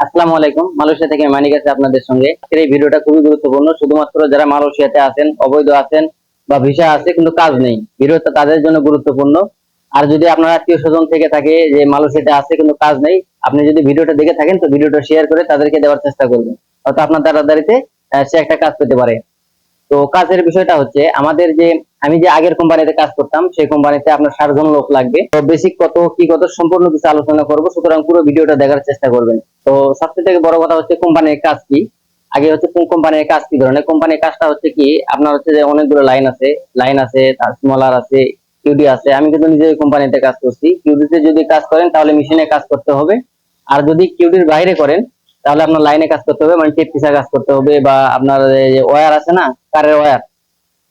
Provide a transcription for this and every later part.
আসসালামু আলাইকুম। মালয়েশিয়া থেকে মানিক আছে আপনাদের সঙ্গে। এই ভিডিওটা খুবই গুরুত্বপূর্ণ। শুধুমাত্র যারা মালয়েশিয়াতে আছেন, অবৈধ আছেন বা ভিসা আছে, কিন্তু কাজ নেই। ভিডিওটা তাদের জন্য গুরুত্বপূর্ণ। আর যদি আপনার আত্মীয় স্বজন থেকে থাকে যে মালয়েশিয়াতে আছে, কিন্তু কাজ নেই, আপনি যদি ভিডিওটা দেখে থাকেন, তো ভিডিওটা শেয়ার করে তাদেরকে দেওয়ার চেষ্টা করবেন। হয়তো আপনার দাঁড়াদারিতে সে একটা কাজ পেতে পারে। তো কাজের বিষয়টা হচ্ছে, আমাদের যে, আমি যে আগের কোম্পানিতে কাজ করতাম, সেই কোম্পানিতে আপনার ষাট জন লোক লাগবে। তো বেসিক কত, কি কত, সম্পূর্ণ কিছু আলোচনা করব। সুতরাং পুরো ভিডিওটা দেখার চেষ্টা করবেন। তো সবচেয়ে থেকে বড় কথা হচ্ছে কোম্পানির কাজ কি? আগে হচ্ছে কোন কোম্পানির কাজ কি ধরনের? কোম্পানির কাজটা হচ্ছে কি, আপনার হচ্ছে যে অনেকগুলো লাইন আছে। লাইন আছে স্মলার আছে কিউডি আছে। আমি কিন্তু নিজে কোম্পানিতে কাজ করছি। কিউডিতে যদি কাজ করেন, তাহলে মেশিনে কাজ করতে হবে। আর যদি কিউডির বাইরে করেন তাহলে আপনার লাইনে কাজ করতে হবে মানে টেপ পিসা কাজ করতে হবে বা আপনার ওয়্যার আছে না, কারের ওয়্যার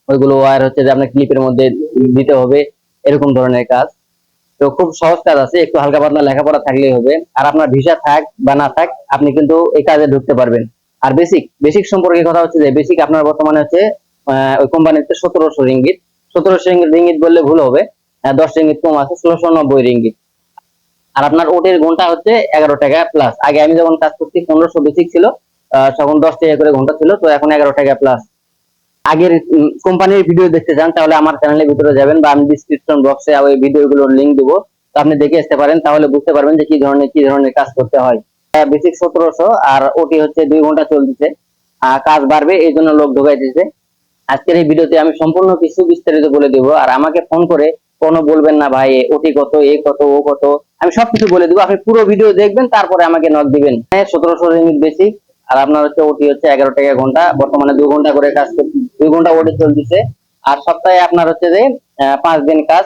ওইগুলো ওয়্যার হচ্ছে যে আপনার ক্লিপের মধ্যে দিতে হবে, এরকম ধরনের কাজ। তো খুব সহজ কাজ আছে, একটু হালকা পাতলা লেখাপড়া থাকলেই হবে। আর আপনার ভিসা থাক বা না থাক, আপনি কিন্তু এই কাজে ঢুকতে পারবেন। আর বেসিক বেসিক সম্পর্কে কথা হচ্ছে যে বেসিক আপনার বর্তমানে হচ্ছে ওই কোম্পানিতে সতেরোশো রিঙ্গিত সতেরোশো রিঙ্গিত বললে ভুল হবে। দশ রিঙ্গিত কম আছে, ষোলোশো নব্বই রিঙ্গিত আর আপনার ওটির ঘণ্টা হচ্ছে এগারো টাকা প্লাস আগে আমি যখন কাজ করছি, পনেরোশো বেসিক ছিল তখন দশ টাকা করে ঘণ্টা ছিল, তো এখন এগারো টাকা প্লাস আগের কোম্পানির ভিডিও দেখতে চান, তাহলে আমার চ্যানেলের ভিতরে যাবেন বা আমি ডিসক্রিপশন বক্সে ওই ভিডিওগুলোর লিংক দেবো। তো আপনি দেখে আসতে পারেন, তাহলে বুঝতে পারবেন যে কি ধরনের কি ধরনের কাজ করতে হয়। বেসিক সতেরোশো, আর ওটি হচ্ছে দুই ঘণ্টা চলতেছে। আর কাজ বাড়বে, এই জন্য লোক ঢোকাই দিচ্ছে আজকের এই ভিডিওতে আমি সম্পূর্ণ কিছু বিস্তারিত বলে দেবো, আর আমাকে ফোন করে কোনো বলবেন না, ভাই ওটি কত, এ কত, ও কত? আমি সবকিছু বলে দিব। আপনি পুরো ভিডিও দেখবেন, তারপরে আমাকে নক দিবেন। হ্যাঁ সতেরোশো রিমিট বেসিক আর আপনার হচ্ছে ওটি হচ্ছে এগারো টাকা ঘণ্টা। বর্তমানে দুই ঘণ্টা করে কাজ দুই ঘণ্টা ওটি চলতেছে। আর সপ্তাহে আপনার হচ্ছে যে পাঁচ দিন কাজ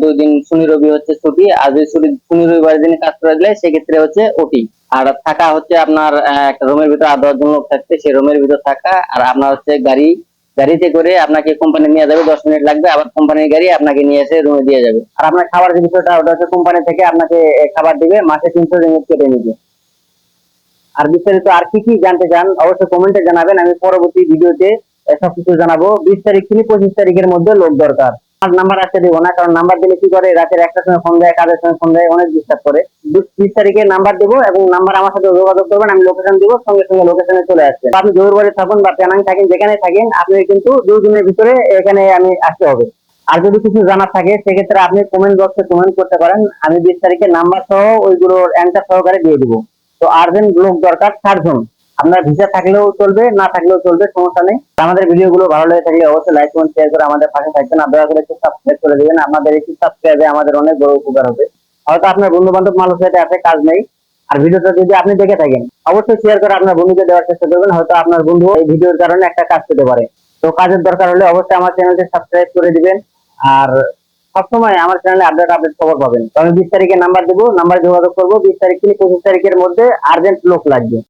দুই দিন শনি রবি হচ্ছে ছুটি। আর যদি ছুটি- শনি রবিবার দিন কাজ করে দিলে, সেক্ষেত্রে হচ্ছে ওটি আর থাকা হচ্ছে আপনার একটা রুমের ভিতর আট দশ জন লোক থাকতে সেই রুমের ভিতর থাকা। আর আপনার হচ্ছে গাড়ি গাড়িতে করে আপনাকে কোম্পানি নিয়ে যাবে, দশ মিনিট লাগবে, আবার কোম্পানির গাড়ি আপনাকে নিয়ে এসে রুমে দিয়ে যাবে। আর আপনার খাবার যে বিষয়টা, ওটা হচ্ছে কোম্পানি থেকে আপনাকে খাবার দিবে, মাসে তিনশো রিঙ্গিত কেটে নিবে। আর বিস্তারিত আর কি কি জানতে চান, অবশ্যই কমেন্টে জানাবেন, আমি পরবর্তী ভিডিওতে সবকিছু জানাব। বিশ তারিখ থেকে পঁচিশ তারিখের মধ্যে লোক দরকার। আর নাম্বার আসতে দেবো না, কারণ নাম্বার দিলে কি করে? রাতের একটার সময় ফোন দেয়, কাজের সময় ফোন দেয়, অনেক ডিস্টার্ব করে। বিশ তারিখে নাম্বার দেবো এবং নাম্বার আমার সাথে যোগাযোগ করবেন, আমি লোকেশন দিব, সঙ্গে সঙ্গে লোকেশনে চলে আসবে আপনি জোর বাড়ি থাকুন বা প্যানাং থাকেন, যেখানে থাকেন, আপনি কিন্তু দুই দিনের ভিতরে এখানে আমি আসতে হবে। আর যদি কিছু জানার থাকে, সেক্ষেত্রে আপনি কমেন্ট বক্সে কমেন্ট করতে পারেন। আমি বিশ তারিখে নাম্বার সহ ওইগুলোর অ্যান্সার সহকারে দিয়ে দিব। তো আর্জেন্ট লোক দরকার চারজন আপনার ভিসা থাকলেও চলবে, না থাকলেও চলবে, সমস্যা নেই। আমাদের ভিডিও গুলো ভালো লেগে থাকলে অবশ্যই লাইক কমেন্ট শেয়ার করে আমাদের পাশে থাকবেন। আর দয়া করে একটু সাবস্ক্রাইব করে দিবেন। আপনাদের একটু সাবস্ক্রাইবে আমাদের অনেক বড় উপকার হবে। হয়তো আপনার বন্ধু বান্ধব মানুষ সাথে আছে কাজ নেই। আর ভিডিওটা যদি আপনি দেখে থাকেন, অবশ্যই শেয়ার করে আপনার বন্ধুকে দেওয়ার চেষ্টা করবেন। হয়তো আপনার বন্ধু এই ভিডিওর কারণে একটা কাজ পেতে পারে। তো কাজের দরকার হলে অবশ্যই আমার চ্যানেলটি সাবস্ক্রাইব করে দিবেন। আর সবসময় আমার চ্যানেলে আপডেট আপডেট খবর পাবেন। তো আমি বিশ তারিখে নাম্বার দেবো। নাম্বার যোগাযোগ করব। বিশ তারিখ থেকে পঁচিশ তারিখের মধ্যে আর্জেন্ট লোক লাগবে।